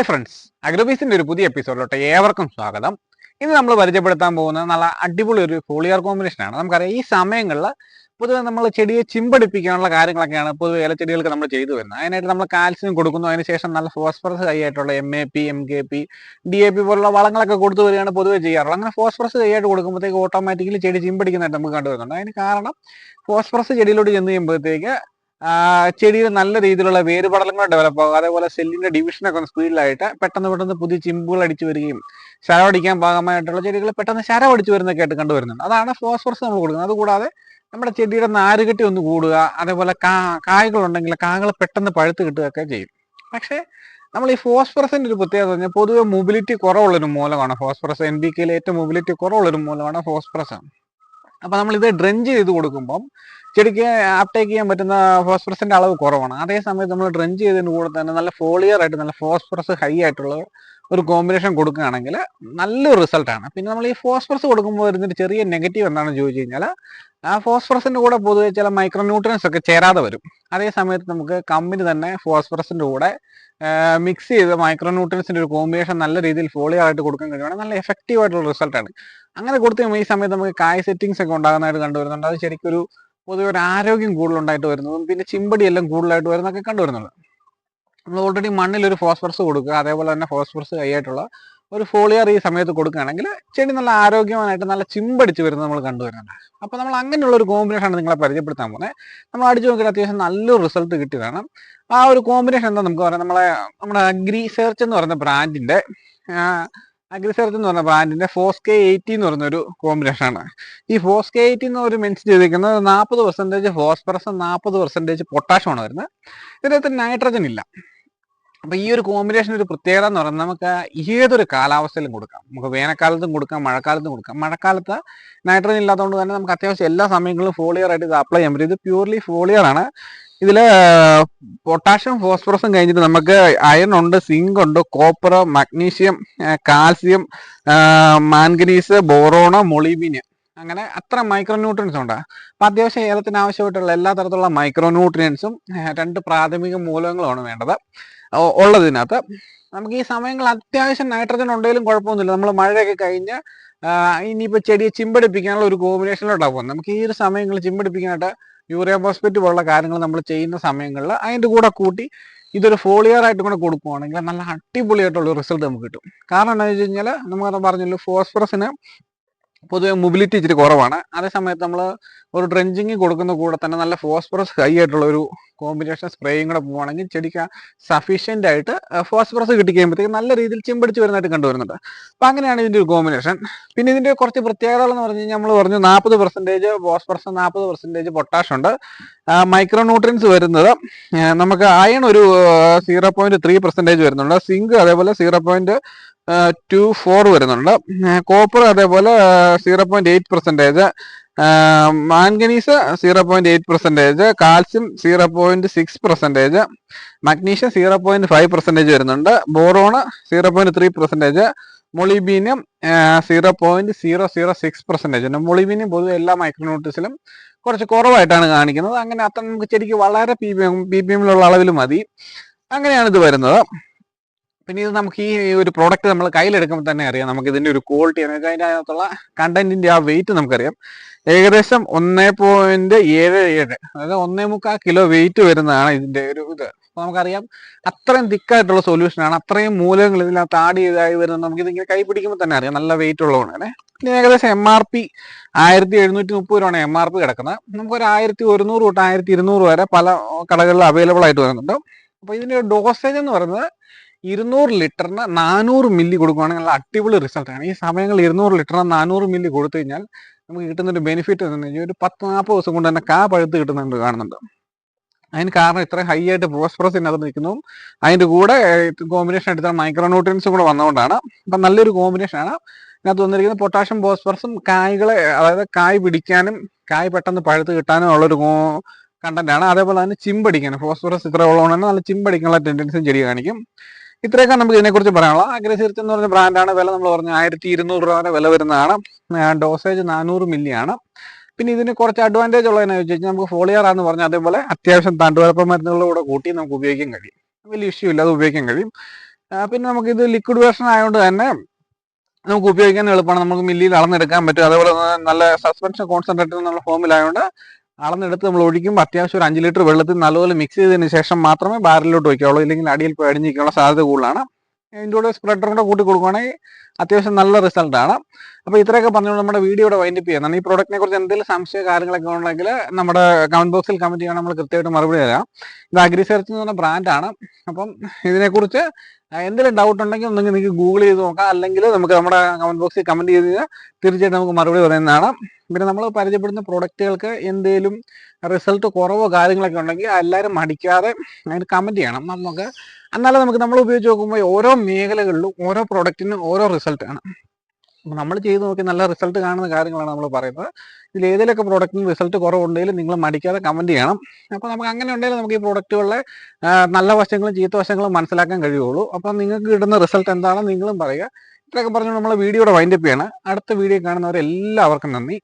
Hi friends അഗ്രോബീസിന്റെ ഒരു പുതിയ എപ്പിസോഡിലോട്ട് ഏവർക്കും സ്വാഗതം. ഇന്ന് നമ്മൾ പരിചയപ്പെടുത്താൻ പോകുന്ന നല്ല അടിപൊളി ഒരു ഫോളിയർ കോമ്പിനേഷൻ ആണ്. നമുക്കറിയാം ഈ സമയങ്ങളിൽ പൊതുവെ നമ്മൾ ചെടിയെ ചിമ്പടിപ്പിക്കാനുള്ള കാര്യങ്ങളൊക്കെയാണ് പൊതുവെ ഇലച്ചെടികൾക്ക് നമ്മൾ ചെയ്തു വരുന്നത്. അതിനായിട്ട് നമ്മൾ കാൽസ്യം കൊടുക്കുന്നു. അതിനുശേഷം നല്ല phosphorus കൈയായിട്ടുള്ള M A P M K P D A P പോലുള്ള വളങ്ങളൊക്കെ കൊടുത്തു വരികയാണ് പൊതുവെ ചെയ്യാറുള്ളത്. അങ്ങനെ ഫോസ്ഫറസ് കൈയായിട്ട് കൊടുക്കുമ്പോഴത്തേക്ക് ഓട്ടോമാറ്റിക്കലി ചെടി ചിമ്പടിക്കുന്നതായിട്ട് നമുക്ക് കണ്ടുവരുന്നുണ്ട്. അതിന് കാരണം ഫോസ്ഫറസ് ചെടിയിലോട്ട് ചെന്ന് കഴിയുമ്പോഴത്തേക്ക് ചെടിയിൽ നല്ല രീതിയിലുള്ള വേരുപടലങ്ങൾ ഡെവലപ്പ് ആകും അതേപോലെ സെല്ലിന്റെ ഡിവിഷനൊക്കെ ഒന്ന് സ്പീഡിലായിട്ട് പെട്ടെന്ന് പെട്ടെന്ന് പുതിയ ചിമ്പുകൾ അടിച്ചു വരികയും ശരവടിക്കാൻ ഭാഗമായിട്ടുള്ള ചെടികൾ പെട്ടെന്ന് ശരവടിച്ചു വരുന്നൊക്കെ ആയിട്ട് കണ്ടുവരുന്നുണ്ട്. അതാണ് ഫോസ്ഫറസ് നമ്മൾ കൊടുക്കുന്നത്. അതുകൂടാതെ നമ്മുടെ ചെടിയുടെ നാരുകെട്ടി ഒന്ന് കൂടുക അതേപോലെ കാ കായകളുണ്ടെങ്കിൽ കായകൾ പെട്ടെന്ന് പഴുത്ത് കിട്ടുകയൊക്കെ ചെയ്യും. പക്ഷേ നമ്മൾ ഈ ഫോസ്ഫറസിന്റെ ഒരു പ്രത്യേകത പറഞ്ഞാൽ പൊതുവെ മൊബിലിറ്റി കുറവുള്ളൊരു മൂലമാണ് ഫോസ്ഫറസ് എൻ ബി കെയിൽ ഏറ്റവും മൊബിലിറ്റി കുറവുള്ളൊരു മൂലമാണ് ഫോസ്ഫറസ് അപ്പൊ നമ്മൾ ഇത് ഡ്രഞ്ച് ചെയ്ത് കൊടുക്കുമ്പം ചെടിക്ക് അപ്ടേക്ക് ചെയ്യാൻ പറ്റുന്ന ഫോസ്ഫറസിന്റെ അളവ് കുറവാണ്. അതേ സമയത്ത് നമ്മൾ ഡ്രഞ്ച് ചെയ്തതിന് കൂടെ തന്നെ നല്ല ഫോളിയർ ആയിട്ട് നല്ല ഫോസ്ഫറസ് ഹൈ ആയിട്ടുള്ള ഒരു കോമ്പിനേഷൻ കൊടുക്കുകയാണെങ്കിൽ നല്ലൊരു റിസൾട്ടാണ് പിന്നെ നമ്മൾ ഈ ഫോസ്ഫറസ് കൊടുക്കുമ്പോൾ വരുന്നൊരു ചെറിയ നെഗറ്റീവ് എന്താണെന്ന് ചോദിച്ചു കഴിഞ്ഞാൽ ആ ഫോസ്ഫറസിന്റെ കൂടെ പൊതുവെ ചില മൈക്രോ ന്യൂട്രിയൻസ് ഒക്കെ ചേരാതെ വരും. അതേ സമയത്ത് നമുക്ക് കമ്പനി തന്നെ ഫോസ്ഫറസിന്റെ കൂടെ മിക്സ് ചെയ്ത് മൈക്രോ ന്യൂട്രിയൻസിന്റെ ഒരു കോമ്പിനേഷൻ നല്ല രീതിയിൽ ഫോളിയർ ആയിട്ട് കൊടുക്കാൻ കഴിയുവാണെങ്കിൽ നല്ല എഫക്റ്റീവ് ആയിട്ടുള്ള റിസൾട്ടാണ് അങ്ങനെ കൊടുത്തു ഈ സമയത്ത് നമുക്ക് കായ് സെറ്റിങ്സ് ഒക്കെ ഉണ്ടാകുന്നതായിട്ട് കണ്ടുവരുന്നുണ്ട്. അത് ശരിക്കും ഒരു പൊതുവെ ഒരു ആരോഗ്യം കൂടുതലുണ്ടായിട്ട് വരുന്നതും പിന്നെ ചിമ്പടി എല്ലാം കൂടുതലായിട്ട് വരുന്നതൊക്കെ കണ്ടുവരുന്നുണ്ട്. നമ്മൾ ഓൾറെഡി മണ്ണിൽ ഒരു ഫോസ്ഫറസ് കൊടുക്കുക അതേപോലെ തന്നെ ഫോസ്ഫറസ് കൈയായിട്ടുള്ള ഒരു ഫോളിയർ ഈ സമയത്ത് കൊടുക്കുകയാണെങ്കിൽ ചെടി നല്ല ആരോഗ്യവാനായിട്ട് നല്ല ചിമ്പടിച്ച് വരുന്നത് നമ്മൾ കണ്ടുവരുന്നുണ്ട് അപ്പോൾ നമ്മൾ അങ്ങനെയുള്ള ഒരു കോമ്പിനേഷനാണ് നിങ്ങളെ പരിചയപ്പെടുത്താൻ പോകുന്നത് നമ്മൾ അടിച്ചു നോക്കിയിട്ട് അത്യാവശ്യം നല്ലൊരു റിസൾട്ട് കിട്ടിയതാണ്. ആ ഒരു കോമ്പിനേഷൻ എന്താ നമുക്ക് പറയാം. നമ്മളെ നമ്മുടെ അഗ്രി സെർച്ച് എന്ന് പറയുന്ന ബ്രാൻഡിന്റെ അഗ്രിസെർച്ച് എന്ന് പറഞ്ഞ ബ്രാൻഡിന്റെ ഫോസ് കെ എയ്റ്റി എന്ന് പറയുന്ന ഒരു കോമ്പിനേഷൻ ആണ്. ഈ ഫോസ് കെ എയ്റ്റി എന്ന് ഒരു മെൻഷൻ ചെയ്തിരിക്കുന്നത് നാൽപ്പത് പെർസെന്റേജ് ഫോസ്ഫറസ് നാൽപ്പത് പെർസെന്റേജ് പൊട്ടാഷ്യമാണ് വരുന്നത്. ഇതിനകത്ത് നൈട്രജൻ ഇല്ല. അപ്പൊ ഈ ഒരു കോമ്പിനേഷൻ ഒരു പ്രത്യേകത എന്ന് പറയുന്നത് നമുക്ക് ഏതൊരു കാലാവസ്ഥയിലും കൊടുക്കാം. നമുക്ക് വേനൽക്കാലത്തും കൊടുക്കാം മഴക്കാലത്തും കൊടുക്കാം. മഴക്കാലത്ത് നൈട്രജൻ ഇല്ലാത്തതുകൊണ്ട് തന്നെ നമുക്ക് അത്യാവശ്യം എല്ലാ സമയങ്ങളിലും ഫോളിയർ ആയിട്ട് ഇത് അപ്ലൈ ചെയ്യാൻ പറ്റും. ഇത് പ്യൂർലി ഫോളിയർ ആണ്. ഇതിൽ പൊട്ടാഷ്യം ഫോസ്ഫറസും കഴിഞ്ഞിട്ട് നമുക്ക് അയൺ ഉണ്ട് സിങ്ക് ഉണ്ട് copper magnesium calcium manganese boron molybdenum അങ്ങനെ അത്ര മൈക്രോ ന്യൂട്രിയൻസ് ഉണ്ട്. അപ്പൊ അത്യാവശ്യം ഏലത്തിന് ആവശ്യമായിട്ടുള്ള എല്ലാ തരത്തിലുള്ള മൈക്രോ ന്യൂട്രിയൻസും രണ്ട് പ്രാഥമിക മൂലകങ്ങളുമാണ് വേണ്ടത്. ഉള്ളതിനകത്ത്. നമുക്ക് ഈ സമയങ്ങൾ അത്യാവശ്യം നൈട്രജൻ ഉണ്ടെങ്കിലും കുഴപ്പമൊന്നുമില്ല. നമ്മൾ മഴയൊക്കെ കഴിഞ്ഞ് ഇനിയിപ്പോൾ ചെടിയെ ചിമ്പടിപ്പിക്കാനുള്ള ഒരു കോമ്പിനേഷനിലോട്ടാണ് പോകുന്നത്. നമുക്ക് ഈ ഒരു സമയങ്ങൾ ചിമ്പടിപ്പിക്കാനായിട്ട് യൂറിയ ഫോസ്ഫേറ്റ് പോലുള്ള കാര്യങ്ങൾ നമ്മൾ ചെയ്യുന്ന സമയങ്ങളിൽ അതിന്റെ കൂടെ കൂട്ടി ഇതൊരു ഫോളിയർ ആയിട്ട് കൂടെ കൊടുക്കുകയാണെങ്കിൽ നല്ല അടിപൊളിയായിട്ടുള്ള റിസൾട്ട് നമുക്ക് കിട്ടും. കാരണം എന്താണെന്ന് വെച്ച് കഴിഞ്ഞാൽ നമുക്ക് പറഞ്ഞല്ലോ ഫോസ്ഫറസിന് പൊതുവെ മൊബിലിറ്റി ഇച്ചിരി കുറവാണ്. അതേ സമയത്ത് നമ്മൾ ഒരു ഡ്രഞ്ചിങ് കൊടുക്കുന്ന കൂടെ തന്നെ നല്ല ഫോസ്ഫറസ് ഹൈ ആയിട്ടുള്ള ഒരു കോമ്പിനേഷൻ സ്പ്രേയും കൂടെ പോവുകയാണെങ്കിൽ ചെടിക്ക് സഫീഷ്യന്റ് ആയിട്ട് ഫോസ്ഫറസ് കിട്ടി കഴിയുമ്പോഴത്തേക്ക് നല്ല രീതിയിൽ ചിമ്പടിച്ച് വരുന്നതായിട്ട് കണ്ടുവരുന്നുണ്ട്. അപ്പം അങ്ങനെയാണ് ഇതിന്റെ ഒരു കോമ്പിനേഷൻ പിന്നെ ഇതിന്റെ കുറച്ച് പ്രത്യേകതകൾ എന്ന് പറഞ്ഞു കഴിഞ്ഞാൽ നമ്മൾ പറഞ്ഞു നാൽപ്പത് പെർസെന്റേജ് ഫോസ്ഫറസ് നാൽപ്പത് പെർസെന്റേജ് പൊട്ടാഷ് ഉണ്ട്. മൈക്രോ ന്യൂട്രിയൻസ് വരുന്നത് നമുക്ക് അയൺ ഒരു സീറോ പോയിന്റ് ത്രീ പെർസെന്റേജ് വരുന്നുണ്ട്. സിങ്ക് അതേപോലെ സീറോ പോയിന്റ് ടു ഫോർ വരുന്നുണ്ട്. കോപ്പർ അതേപോലെ zero point eight percentage manganese zero point eight percentage calcium zero point six percentage magnesium zero point five percentage വരുന്നുണ്ട്. Boron zero point three percentage molybdenum zero point zero zero six percentage ഉണ്ട് molybdenum പൊതുവെ എല്ലാ മൈക്രോന്യൂട്രിസിലും കുറച്ച് കുറവായിട്ടാണ് കാണിക്കുന്നത്. അങ്ങനെ അത്ര നമുക്ക് ശരിക്കും വളരെ പി പി എമ്മിലുള്ള അളവിൽ മതി. അങ്ങനെയാണ് ഇത് വരുന്നത്. പിന്നെ ഇത് നമുക്ക് ഈ ഒരു പ്രോഡക്റ്റ് നമ്മൾ കയ്യിലെടുക്കുമ്പോൾ തന്നെ അറിയാം. നമുക്ക് ഇതിന്റെ ഒരു ക്വാളിറ്റി നമുക്ക് അകത്തുള്ള കണ്ടന്റിന്റെ ആ വെയിറ്റ് നമുക്കറിയാം. ഏകദേശം ഒന്നേ പോയിന്റ് ഏഴ് ഏഴ് അതായത് ഒന്നേ മുക്കാൽ കിലോ വെയിറ്റ് വരുന്നതാണ് ഇതിന്റെ ഒരു ഇത്. അപ്പൊ നമുക്കറിയാം അത്രയും തിക്കായിട്ടുള്ള സൊല്യൂഷൻ ആണ്. അത്രയും മൂലങ്ങൾ ഇതിനകത്ത് ആഡ് ചെയ്തായി വരുന്നത്. നമുക്ക് ഇതിങ്ങനെ കൈ പിടിക്കുമ്പോൾ തന്നെ അറിയാം നല്ല വെയിറ്റ് ഉള്ളതാണ് പിന്നെ ഏകദേശം എം ആർ പി ആയിരത്തി എഴുന്നൂറ്റി മുപ്പത് രൂപയാണ് എം ആർ പി കിടക്കുന്നത്. നമുക്കൊരു ആയിരത്തി ഒരുന്നൂറ് തൊട്ട് ആയിരത്തി ഇരുന്നൂറ് വരെ പല കടകളിൽ അവൈലബിൾ ആയിട്ട് വരുന്നുണ്ട്. അപ്പോൾ ഇതിന്റെ ഡോസേജ് എന്ന് പറയുന്നത് ഇരുന്നൂറ് ലിറ്ററിന് നാനൂറ് മില്ലി കൊടുക്കുകയാണെങ്കിൽ നല്ല അടിപൊളി റിസൾട്ടാണ് ഈ സമയങ്ങളിൽ ഇരുന്നൂറ് ലിറ്ററിന് നാനൂറ് മില്ലി കൊടുത്തു കഴിഞ്ഞാൽ നമുക്ക് കിട്ടുന്ന ഒരു ബെനിഫിറ്റ് എന്ന് കഴിഞ്ഞാൽ ഒരു പത്ത് നാൽപ്പത് ദിവസം കൊണ്ട് തന്നെ കാ പഴുത്ത് കിട്ടുന്നുണ്ട് കാണുന്നുണ്ട്. അതിന് കാരണം ഇത്ര ഹൈ ആയിട്ട് ഫോസ്ഫറസ് ഇതിനകത്ത് നിൽക്കുന്നു. അതിന്റെ കൂടെ കോമ്പിനേഷൻ എടുത്താൽ മൈക്രോ ന്യൂട്രിയൻസും കൂടെ വന്നുകൊണ്ടാണ് അപ്പം നല്ലൊരു കോമ്പിനേഷനാണ് ഇതിനകത്ത് വന്നിരിക്കുന്നത് പൊട്ടാഷ്യം ഫോസ്ഫറസും കായ്കളെ അതായത് കായ് പിടിക്കാനും കായ് പെട്ടെന്ന് പഴുത്ത് കിട്ടാനും ഉള്ളൊരു കണ്ടന്റ് ആണ്. അതേപോലെ തന്നെ ചിമ്പടിക്കാനും ഫോസ്ഫറസ് ഇത്ര ഉള്ളതുകൊണ്ട് തന്നെ നല്ല ചിമ്പടിക്കാനുള്ള ടെൻഡൻസിയും ചെടി കാണിക്കും. ഇത്രയൊക്കെ നമുക്ക് ഇതിനെക്കുറിച്ച് പറയാനുള്ളത് അഗ്രസിർച്ച് എന്ന് പറഞ്ഞ ബ്രാൻഡാണ് വില നമ്മൾ പറഞ്ഞ ആയിരത്തി ഇരുന്നൂറ് രൂപ വില വരുന്നതാണ്. ഡോസേജ് നാനൂറ് മില്ലിയാണ് പിന്നെ ഇതിന് കുറച്ച് അഡ്വാന്റേജ് ഉള്ളതെന്ന് വെച്ച് കഴിഞ്ഞാൽ നമുക്ക് ഫോളിയർ ആണെന്ന് പറഞ്ഞാൽ അതേപോലെ അത്യാവശ്യം തണ്ടുവരപ്പ മരുന്നുകളുടെ കൂടെ കൂട്ടി നമുക്ക് ഉപയോഗിക്കാൻ കഴിയും. വലിയ ഇഷ്യൂ ഇല്ല അത് ഉപയോഗിക്കാൻ കഴിയും. പിന്നെ നമുക്ക് ഇത് ലിക്വിഡ് വേർഷൻ ആയതുകൊണ്ട് തന്നെ നമുക്ക് ഉപയോഗിക്കാൻ എളുപ്പമാണ്. നമുക്ക് മില്ലിയിൽ അളന്നെടുക്കാൻ പറ്റും. അതേപോലെ നല്ല സസ്പെൻഷൻ കോൺസെൻട്രേറ്റ് എന്നുള്ള ഫോമിലായതുകൊണ്ട് അളന്നെടുത്ത് നമ്മൾ ഒഴിക്കുമ്പോൾ അത്യാവശ്യം ഒരു അഞ്ച് ലിറ്റർ വെള്ളത്തിൽ നല്ലപോലെ മിക്സ് ചെയ്തതിന് ശേഷം മാത്രമേ ബാരലിലോട്ട് വയ്ക്കാവുള്ളൂ ഇല്ലെങ്കിൽ അടിയിൽ പോയി അടിഞ്ഞിരിക്കാനുള്ള സാധ്യത കൂടുതലാണ്. അതിന്റെ കൂടെ സ്പ്രെഡറും കൂടെ കൂട്ടി കൊടുക്കുകയാണെങ്കിൽ അത്യാവശ്യം നല്ല റിസൾട്ടാണ് അപ്പോൾ ഇത്രയൊക്കെ പറഞ്ഞുകൊണ്ട് നമ്മുടെ വീഡിയോയുടെ വൈൻഡപ്പ് ചെയ്യുന്നതാണ് ഈ പ്രോഡക്റ്റിനെ കുറിച്ച് എന്തെങ്കിലും സംശയ കാര്യങ്ങളൊക്കെ ഉണ്ടെങ്കിൽ നമ്മുടെ കമന്റ് ബോക്സിൽ കമന്റ് ചെയ്യണം നമ്മൾ കൃത്യമായിട്ട് മറുപടി തരാം. ഇത് അഗ്രിസെർച്ച് എന്ന് പറഞ്ഞ ബ്രാൻഡാണ് അപ്പം ഇതിനെക്കുറിച്ച് എന്തെങ്കിലും ഡൗട്ട് ഉണ്ടെങ്കിൽ ഒന്നെങ്കിൽ നിങ്ങൾക്ക് ഗൂഗിൾ ചെയ്ത് നോക്കാം. അല്ലെങ്കിൽ നമുക്ക് നമ്മുടെ കമന്റ് ബോക്സിൽ കമന്റ് ചെയ്ത് കഴിഞ്ഞാൽ തീർച്ചയായിട്ടും നമുക്ക് മറുപടി പറയുന്നതാണ് പിന്നെ നമ്മൾ പരിചയപ്പെടുന്ന പ്രോഡക്റ്റുകൾക്ക് എന്തെങ്കിലും റിസൾട്ട് കുറവോ കാര്യങ്ങളൊക്കെ ഉണ്ടെങ്കിൽ എല്ലാവരും മടിക്കാതെ അതിന് കമന്റ് ചെയ്യണം. നമുക്ക് എന്നാലേ നമുക്ക് നമ്മൾ ഉപയോഗിച്ച് നോക്കുമ്പോൾ ഓരോ മേഖലകളിലും ഓരോ പ്രോഡക്റ്റിനും ഓരോ റിസൾട്ടാണ് നമ്മൾ ചെയ്ത് നോക്കി നല്ല റിസൾട്ട് കാണുന്ന കാര്യങ്ങളാണ് നമ്മൾ പറയുന്നത്. ഇതിൽ ഏതെങ്കിലുമൊക്കെ പ്രോഡക്റ്റിന് റിസൾട്ട് കുറവുണ്ടെങ്കിലും നിങ്ങൾ മടിക്കാതെ കമന്റ് ചെയ്യണം. അപ്പോൾ നമുക്ക് അങ്ങനെ ഉണ്ടെങ്കിൽ നമുക്ക് ഈ പ്രോഡക്റ്റുകളെ നല്ല വശങ്ങളും ചീത്ത വശങ്ങളും മനസ്സിലാക്കാൻ കഴിയുള്ളൂ. അപ്പം നിങ്ങൾക്ക് കിട്ടുന്ന റിസൾട്ട് എന്താണെന്ന് നിങ്ങളും പറയുക. ഇത്രയൊക്കെ പറഞ്ഞു നമ്മളെ വീഡിയോയുടെ വൈൻഡപ്പ് ചെയ്യണം. അടുത്ത വീഡിയോ കാണുന്നവരെല്ലാവർക്കും നന്ദി.